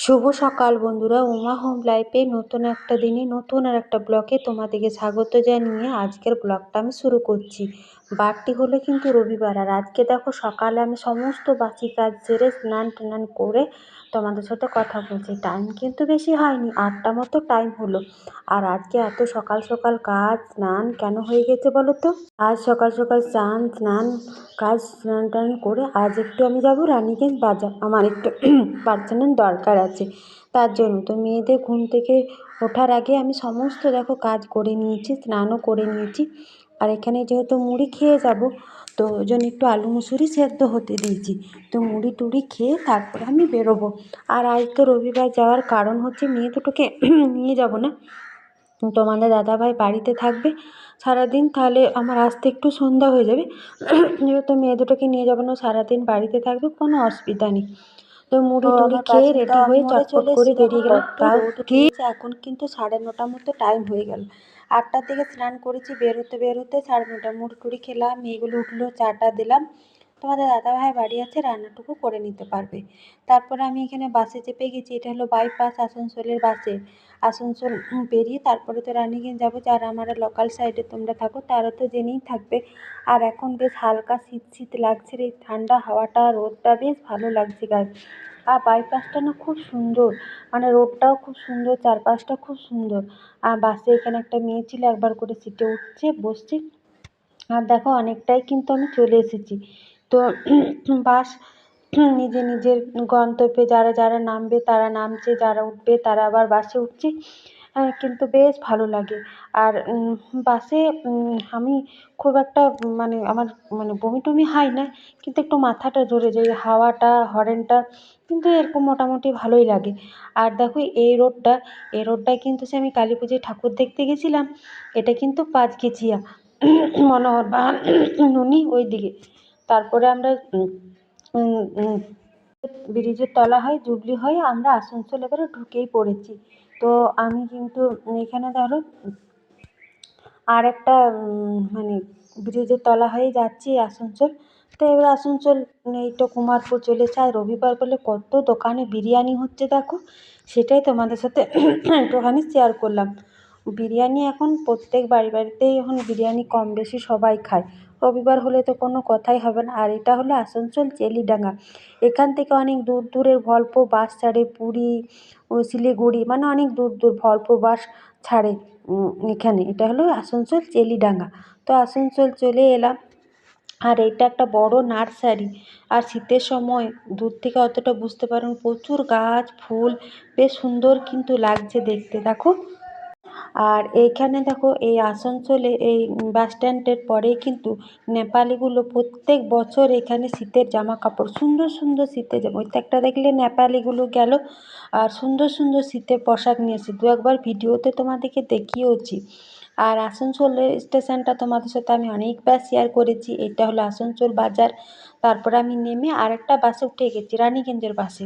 শুভ সকাল বন্ধুরা, উমা হোম লাইফে নতুন একটা দিনে নতুন আর একটা ব্লকে তোমাদেরকে স্বাগত জানিয়ে আজকের ব্লগটা আমি শুরু করছি। বারটি হলো কিন্তু রবিবার আর আজকে দেখো সকালে আমি সমস্ত বাসি কাজ সেরে স্নান টান করে তোমাদের সাথে কথা বলছি। টাইম কিন্তু বেশি হয়নি, আটটা মতো টাইম হলো। আর আজকে এত সকাল সকাল কাজ, স্নান কেন হয়ে গেছে বলো তো? আজ সকাল সকাল স্নান স্নান, কাজ, স্নান টান করে আজ একটু আমি যাব রানীগঞ্জ বাজার। আমার একটু পার্সোনাল দরকার আছে। তার জন্য তো মেয়েদের ঘুম থেকে ওঠার আগে আমি সমস্ত দেখো কাজ করে নিয়েছি, স্নানও করে নিয়েছি। আর এখানে যেহেতু মুড়ি খেয়ে যাব, তো ওই জন্য একটু আলু মুসুরি সেদ্ধ হতে দিয়েছি। তো মুড়ি টুড়ি খেয়ে তারপরে আমি বেরোবো। আর আজ তো রবিবার যাওয়ার কারণ হচ্ছে মেয়ে দুটোকে নিয়ে যাব না। তোমাদের দাদাভাই বাড়িতে থাকবে সারাদিন, তাহলে আমার আসতে একটু সন্ধ্যা হয়ে যাবে। যেহেতু মেয়ে দুটোকে নিয়ে যাব না, সারাদিন বাড়িতে থাকবে, কোনো অসুবিধা নেই। তো মুড়ি টুড়ি খেয়ে রেডি হয়ে চটপট করে বেরিয়ে গেলাম তাও ঠিক এখন কিন্তু সাড়ে নটার মতো টাইম হয়ে গেল। আটটার দিকে স্নান করেছি বেরোতে বেরোতে সাড়ে নটা মুড়ি টুড়ি খেলাম মেয়েগুলো উঠল চাটা দিলাম। তোমাদের দাদাভাই বাড়ি আছে, রান্নাটুকু করে নিতে পারবে। তারপরে আমি এখানে বাসে চেপে গেছি, এটা হলো বাইপাস আসানসোলের বাসে। আসানসোল পেরিয়ে তারপরে তো রানিগঞ্জ যাব, যারা আমার লোকাল সাইডে তোমরা থাকো, তারা তো জেনেই থাকবে। আর এখন বেশ হালকা শীত শীত লাগছে এই ঠান্ডা হাওয়াটা, রোদটা বেশ ভালো লাগছে গায়ে। আর বাইপাসটা না খুব সুন্দর মানে রোডটাও খুব সুন্দর, চারপাশটা খুব সুন্দর। আর বাসে এখানে একটা মেয়ে ছিল, একবার করে সিটে উঠছে, বসছে। আর দেখো, অনেকটাই কিন্তু আমি চলে এসেছি। তো বাস নিজে নিজের গন্তব্যে যারা যারা নামবে তারা নামছে, যারা উঠবে তারা আবার বাসে উঠছে। কিন্তু বেশ ভালো লাগে। আর বাসে আমি খুব একটা মানে আমার মানে বমি টমি হয় না, কিন্তু একটু মাথাটা ধরে যায়, হাওয়াটা, হরেনটা কিন্তু এরকম মোটামুটি ভালোই লাগে। আর দেখো এই রোডটা, এই রোডটায় কিন্তু সে আমি কালী পুজোয় ঠাকুর দেখতে গেছিলাম, এটা কিন্তু পাঁচগেছিয়া। মনোহর বাগান নুনি ওই দিকে তারপরে আমরা ব্রিজের তলা হয়ে, জুবলি হয়ে আমরা আসানসোল এবারে ঢুকেই পড়েছি। তো আমি কিন্তু এখানে ধরো, আর একটা মানে ব্রিজের তলা হয়ে যাচ্ছি আসানসোল। তো এবার আসানসোল এই তো কুমারপুর চলে এসে আর রবিবার বলে কত দোকানে বিরিয়ানি হচ্ছে দেখো, সেটাই তোমাদের সাথে একটুখানি শেয়ার করলাম। বিরিয়ানি এখন প্রত্যেক বাড়ি বাড়িতেই এখন বিরিয়ানি কম বেশি সবাই খায়। রবিবার হলে তো কোনো কথাই হবে না। আর এটা হলো আসানসোল চেলিডাঙ্গা। এখান থেকে অনেক দূর দূরের ভল্প বাস ছাড়ে পুরী শিলিগুড়ি মানে অনেক দূর দূর ভল্প বাস ছাড়ে এখানে। এটা হলো আসানসোল চেলিডাঙ্গা। তো আসানসোল চলে এলাম। আর এটা একটা বড় নার্সারি। আর শীতের সময় দূর থেকে অতটা বুঝতে পারবেন প্রচুর গাছ, ফুল, বেশ সুন্দর কিন্তু লাগছে দেখতে। দেখো আর এইখানে দেখো এই আসানসোলে এই বাস স্ট্যান্ডের পরেই কিন্তু নেপালিগুলো প্রত্যেক বছর এখানে শীতের জামা কাপড় সুন্দর সুন্দর শীতের জামা একটা দেখলে নেপালিগুলো গেল আর সুন্দর সুন্দর শীতের পোশাক নিয়ে এসে। দু একবার ভিডিওতে তোমাদেরকে দেখিয়েওছি। আর আসানসোল স্টেশনটা তোমাদের সাথে আমি অনেকবার শেয়ার করেছি। এটা হলো আসানসোল বাজার। তারপর আমি নেমে আরেকটা বাসে উঠে গেছি, রানীগঞ্জের বাসে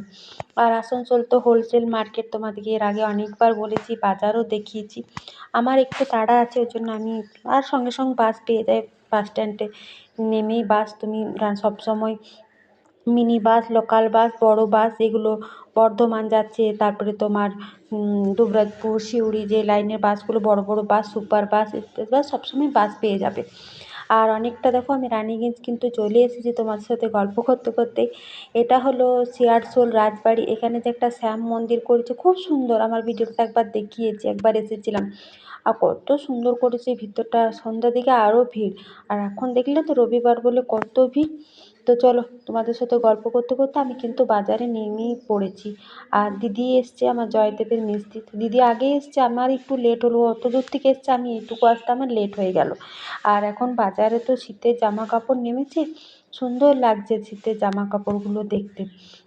আর আসানসোল তো হোলসেল মার্কেট তোমাদেরকে এর আগে অনেকবার বলেছি, বাজারও দেখিয়েছি। আমার একটু তাড়া আছে, ওই জন্য আমি আর সঙ্গে সঙ্গে বাস পেয়ে যাই বাস স্ট্যান্ডে নেমেই বাস তুমি সবসময় মিনি বাস লোকাল বাস, বড় বাস, এগুলো বর্ধমান যাচ্ছে। তারপরে তোমার দুবরাজপুর, সিউড়ি যে লাইনের বাসগুলো, বড় বড় বাস সুপার বাস বাস সবসময় বাস পেয়ে যাবে। আর অনেকটা দেখো, আমি রানিগঞ্জ কিন্তু চলে এসেছি তোমার সাথে গল্প করতে করতে। এটা হলো শিয়ারশোল রাজবাড়ি। এখানে যে একটা শ্যাম মন্দির করেছে, খুব সুন্দর। আমার ভিডিওটা একবার দেখিয়েছি, একবার এসেছিলাম। আর কত সুন্দর করেছে, ভিতরটা সন্ধ্যার দিকে আরও ভিড়। আর এখন দেখলে তো রবিবার বলে কত ভিড়। তো চলো, তোমাদের সাথে গল্প করতে করতে আমি কিন্তু বাজারে নেমেই পড়েছি। আর দিদি এসছে আমার জয়দেবের মিস্ত্রি দিদি আগে এসছে, আমার একটু লেট হলো, অত দূর থেকে এসছে, আমি এইটুকু আসতে আমার লেট হয়ে গেল। আর এখন বাজারে তো শীতের জামা কাপড় নেমেছে, সুন্দর লাগছে শীতের জামা কাপড়গুলো দেখতে।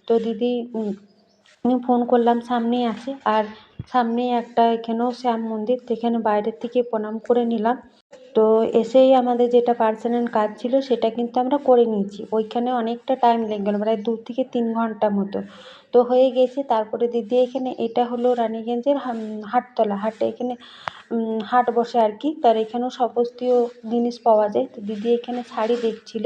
তো দিদি ফোন করলাম, সামনেই আছে। আর সামনেই একটা, এখানেও শ্যাম মন্দির, তো এখানে বাইরের থেকে প্রণাম করে নিলাম। তো এসেই আমাদের যেটা পার্সোনাল কাজ ছিল সেটা কিন্তু আমরা করে নিয়েছি। ওইখানে অনেকটা টাইম লেগে গেলো, প্রায় দু থেকে তিন ঘণ্টা মতো। তো হয়ে গেছে, তারপরে দিদি এখানে, এটা হলো রানীগঞ্জের হাটতলা। হাটে এখানে হাট বসে আর কি। তার এখানেও সমস্তীয় জিনিস পাওয়া যায়। তো দিদি এখানে শাড়ি দেখছিল।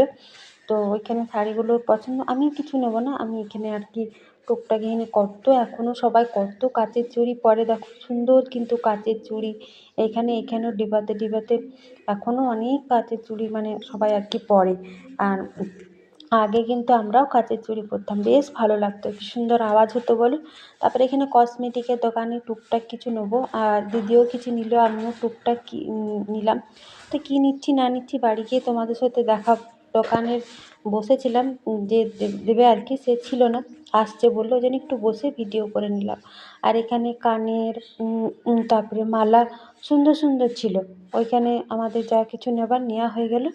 তো ওইখানে শাড়িগুলো পছন্দ, আমি কিছু নেব না। আমি এখানে আর কি টুকটাক এখানে কত এখনও সবাই কত কাচের চুড়ি পরে। দেখো, সুন্দর কিন্তু কাচের চুড়ি। এখানে, এখানেও ডিবাতে ডিবাতে এখনও অনেক কাচের চুড়ি মানে সবাই আর কি পরে। আর আগে কিন্তু আমরাও কাচের চুড়ি পরতাম। বেশ ভালো লাগতো, কি সুন্দর আওয়াজ হতো বলো। তারপরে এখানে কসমেটিকের দোকানে টুকটাক কিছু নেব। আর দিদিও কিছু নিল, আমিও টুকটাক কি নিলাম। তো কী নিচ্ছি, না নিচ্ছি, বাড়ি গিয়ে তোমাদের সাথে দেখা দোকানের বসেছিলাম, যে দেবে আর কি, সে ছিল না। আসছে বলল, ওই জন্য একটু বসে ভিডিও করে নিলাম। আর এখানে কানের তারপরে মালা সুন্দর সুন্দর ছিল। ওইখানে আমাদের যা কিছু নেবার নেওয়া হয়ে গেল।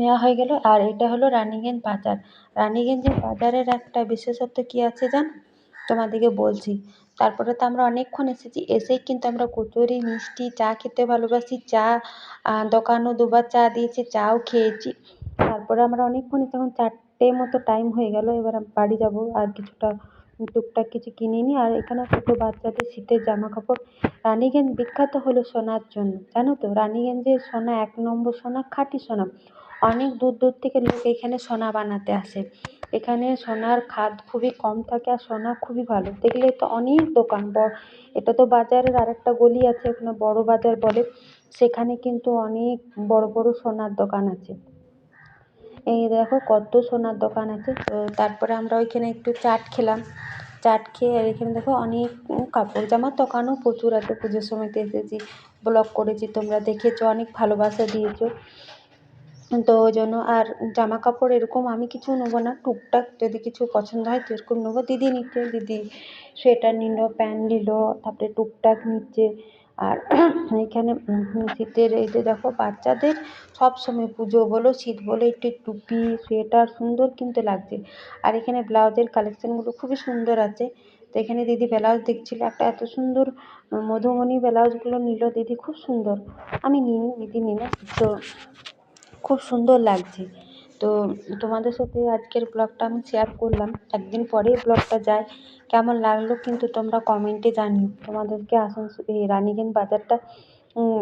নেওয়া হয়ে গেল। আর এটা হলো রানিগঞ্জ বাজার। রানিগঞ্জের বাজারের একটা বিশেষত্ব কী আছে জানো? তোমাদেরকে বলছি। তারপরে তো আমরা অনেকক্ষণ এসেছি। এসেই কিন্তু আমরা কচুরি, মিষ্টি, চা খেতে ভালোবাসি। চা দোকানও দুবার চা দিয়েছে, চাও খেয়েছি। তারপরে আমরা অনেকক্ষণ তখন চারটে মতো টাইম হয়ে গেল, এবার বাড়ি যাব আর কিছুটা টুকটাক কিছু কিনে নিই আর এখানে ছোটো বাচ্চাদের শীতের জামা কাপড় রানিগঞ্জ বিখ্যাত হলো সোনার জন্য, জানো তো? রানিগঞ্জের সোনা এক নম্বর সোনা, খাঁটি সোনা। অনেক দূর দূর থেকে লোক এখানে সোনা বানাতে আসে। এখানে সোনার খাদ খুবই কম থাকে আর সোনা খুবই ভালো। দেখলে তো অনেক দোকান বড় এটা তো বাজারের আরেকটা গলি আছে, ওখানে বড় বাজার বলে। সেখানে কিন্তু অনেক বড় বড় সোনার দোকান আছে। এই দেখো কত সোনার দোকান আছে। তো তারপরে আমরা ওইখানে একটু চাট খেলাম। চাট খেয়ে আর এখানে দেখো অনেক কাপড় জামার দোকানও প্রচুর আছে। পুজোর সময়তে এসেছি, ব্লগ করেছি, তোমরা দেখেছ, অনেক ভালোবাসা দিয়েছ। তো ওই জন্য আর জামা কাপড় এরকম আমি কিছু নেব না। টুকটাক যদি কিছু পছন্দ হয় সেরকম নেব। দিদি নিচ্ছে, দিদি সোয়েটার নিল প্যান্ট নিল, তারপরে টুকটাক নিচ্ছে। আর এখানে শীতের এই যে দেখো বাচ্চাদের সব সময় পুজো বলো, শীত বলো, একটু টুপি, সোয়েটার, সুন্দর কিন্তু লাগছে। আর এখানে ব্লাউজের কালেকশানগুলো খুবই সুন্দর আছে। তো এখানে দিদি ব্লাউজ দেখছিল, একটা এত সুন্দর মধুমণি ব্লাউজগুলো নিল, দিদি খুব সুন্দর। আমি নিইনি, দিদি নিল, তো খুব সুন্দর লাগছে। তো তোমাদের সাথে আজকের ব্লগটা আমি শেয়ার করলাম। একদিন পরেই ব্লগটা যায়। কেমন লাগল কিন্তু তোমরা কমেন্টে জানিও। তোমাদেরকে আসানসোল এই রানিগঞ্জ বাজারটা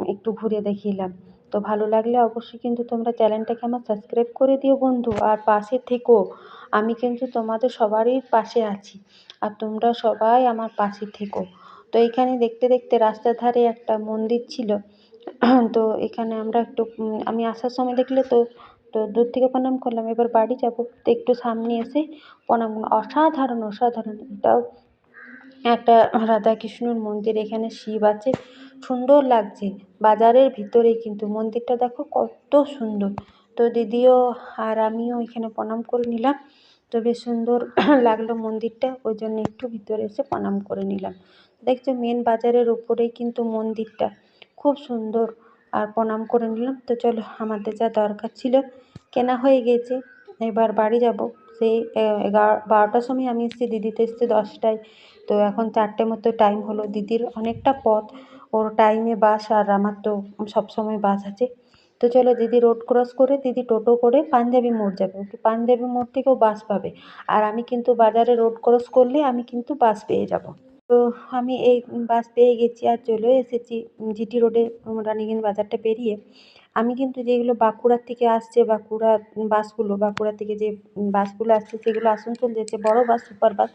একটু ঘুরে দেখিলাম। তো ভালো লাগলে অবশ্যই কিন্তু তোমরা চ্যানেলটাকে আমার সাবস্ক্রাইব করে দিও বন্ধু। আর পাশে থেকো। আমি কিন্তু তোমাদের সবারই পাশে আছি। আর তোমরা সবাই আমার পাশে থেকো। তো এখানে দেখতে দেখতে রাস্তার ধারে একটা মন্দির ছিল। তো এখানে আমরা একটু আমি আসার সময় দেখলে তো তো দূর থেকে প্রণাম করলাম। এবার বাড়ি যাব। তো একটু সামনে এসে প্রণাম অসাধারণ অসাধারণ। এটাও একটা রাধা কৃষ্ণর মন্দির। এখানে শিব আছে। সুন্দর লাগছে। বাজারের ভিতরেই কিন্তু মন্দিরটা দেখো কত সুন্দর। তো দিদিও আর আমিও এখানে প্রণাম করে নিলাম। তো বেশ সুন্দর লাগল মন্দিরটা। ওই জন্য একটু ভিতরে এসে প্রণাম করে নিলাম। দেখছ মেন বাজারের উপরেই কিন্তু মন্দিরটা। খুব সুন্দর। আর প্রণাম করে নিলাম। তো চলো, আমাদের যা দরকার ছিল কেনা হয়ে গেছে। এবার বাড়ি যাব। সেই এগারো, বারোটার সময় আমি এসেছি। দিদি তো এসছে দশটায়। তো এখন চারটে মতো টাইম হলো। দিদির অনেকটা পথ। ওর টাইমে বাস আর আমার তো সবসময় বাস আছে। তো চলো, দিদি রোড ক্রস করে, দিদি টোটো করে পাঞ্জাবি মোড় যাবে। ওকে পাঞ্জাবি মোড় থেকেও বাস পাবে। আর আমি কিন্তু বাজারে রোড ক্রস করলে আমি কিন্তু বাস পেয়ে যাব। তো আমি এই বাস পেয়ে গেছি আর চলেও এসেছি। জিটি রোডে রানিগঞ্জ বাজারটা পেরিয়ে। আমি কিন্তু যেগুলো বাঁকুড়ার থেকে আসছে, বাঁকুড়া বাসগুলো, বাঁকুড়া থেকে যে বাসগুলো আসছে, সেগুলো আসানসোল যেতে বড় বাস, সুপার বাস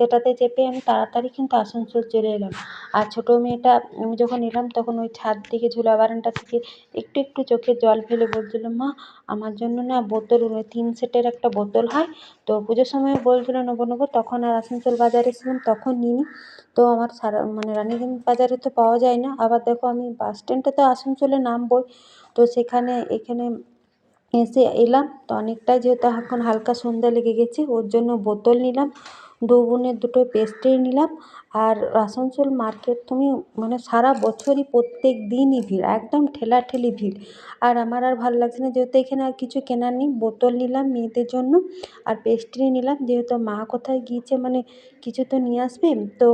সেটাতে চেপে আমি তাড়াতাড়ি কিন্তু আসানসোল চলে এলাম। আর ছোটো মেয়েটা, আমি যখন এলাম তখন ওই ছাদ থেকে ঝুলা বারান্দা থেকে একটু একটু চোখে জল ফেলে বলছিল, মা, আমার জন্য না বোতল তিন সেটের একটা বোতল হয়। তো পুজোর সময় বলছিল, নেব নেব। তখন আর আসানসোল বাজারে এসেছিলাম, তখন নিইনি। তো আমার সারা মানে রানিগঞ্জ বাজারে তো পাওয়া যায় না। আবার দেখো আমি বাস স্ট্যান্ডে তো আসানসোলে নামবই। তো সেখানে, এখানে এসে এলাম। তো অনেকটাই যেহেতু এখন হালকা সন্ধ্যা লেগে গেছে, ওর জন্য বোতল নিলাম। দু বোনের দুটো পেস্ট্রি নিলাম। আর আসানসোল মার্কেট তুমি মানে সারা বছরই প্রত্যেক দিনই ভিড়, একদম ঠেলাঠেলি ভিড়। আর আমার আর ভালো লাগছে না, যেহেতু এখানে আর কিছু কেনার নেই, বোতল নিলাম মেয়েদের জন্য আর পেস্ট্রি নিলাম। যেহেতু মা কোথায় গিয়েছে মানে কিছু তো নিয়ে আসবে। তো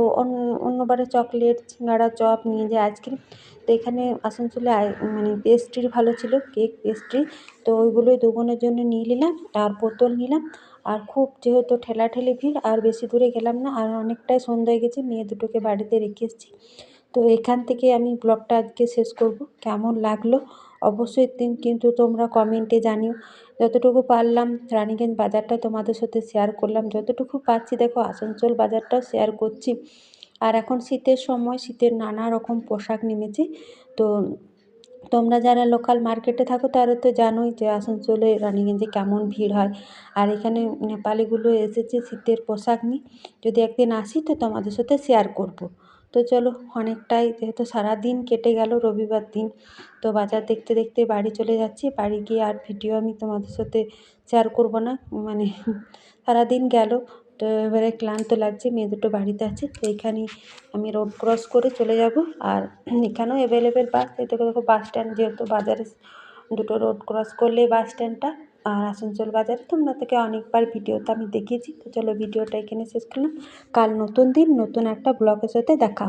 অন্যবারে চকলেট সিঙ্গাড়া চপ নিয়ে যায় আইসক্রিম। তো এখানে আসানসোলে মানে পেস্ট্রি ভালো ছিল কেক পেস্ট্রি তো ওইগুলোই দু বোনের জন্য নিয়ে নিলাম। আর বোতল নিলাম। আর খুব যেহেতু ঠেলাঠেলি ভিড়, আর বেশি দূরে গেলাম না, আর অনেকটাই সন্ধ্যা হয়ে গেছে, মেয়ে দুটোকে বাড়িতে রেখে এসেছি। তো এখান থেকে আমি ব্লগটা আজকে শেষ করব। কেমন লাগল অবশ্যই কিন্তু তোমরা কমেন্টে জানিও। যতটুকু পারলাম, রানীগঞ্জ বাজারটা তোমাদের সাথে শেয়ার করলাম। যতটুকু পারছি, দেখো, আসানসোল বাজারটাও শেয়ার করছি। আর এখন শীতের সময়, শীতের নানা রকম পোশাক নেমেছে। তো তোমরা যারা লোকাল মার্কেটে থাকো, তারা তো জানোই যে আসানসোলে রানিগঞ্জে কেমন ভিড় হয়। আর এখানে নেপালিগুলো এসেছে শীতের পোশাক নিয়ে। যদি একদিন আসি, তো তোমাদের সাথে শেয়ার করব। তো চলো, অনেকটাই যেহেতু সারাদিন কেটে গেল, রবিবার দিন। তো বাজার দেখতে দেখতে বাড়ি চলে যাচ্ছি। বাড়ি গিয়ে আর ভিডিও আমি তোমাদের সাথে শেয়ার করব না। মানে সারাদিন গেল। এবারে ক্লান্ত লাগছে, মেয়ে দুটো বাড়িতে আছে, তো এখানে আমি রোড ক্রস করে চলে যাব। আর এখানেও অ্যাভেলেবেল বাস এই দেখো দেখো বাস স্ট্যান্ড যেহেতু বাজারে, দুটো রোড ক্রস করলেই বাস স্ট্যান্ডটা আর আসানসোল বাজারে। তোমরা থেকে অনেকবার ভিডিওতে আমি দেখিয়েছি, তো চলো ভিডিওটা এখানে শেষ করলাম। কাল নতুন দিন, নতুন একটা ব্লগের সাথে দেখা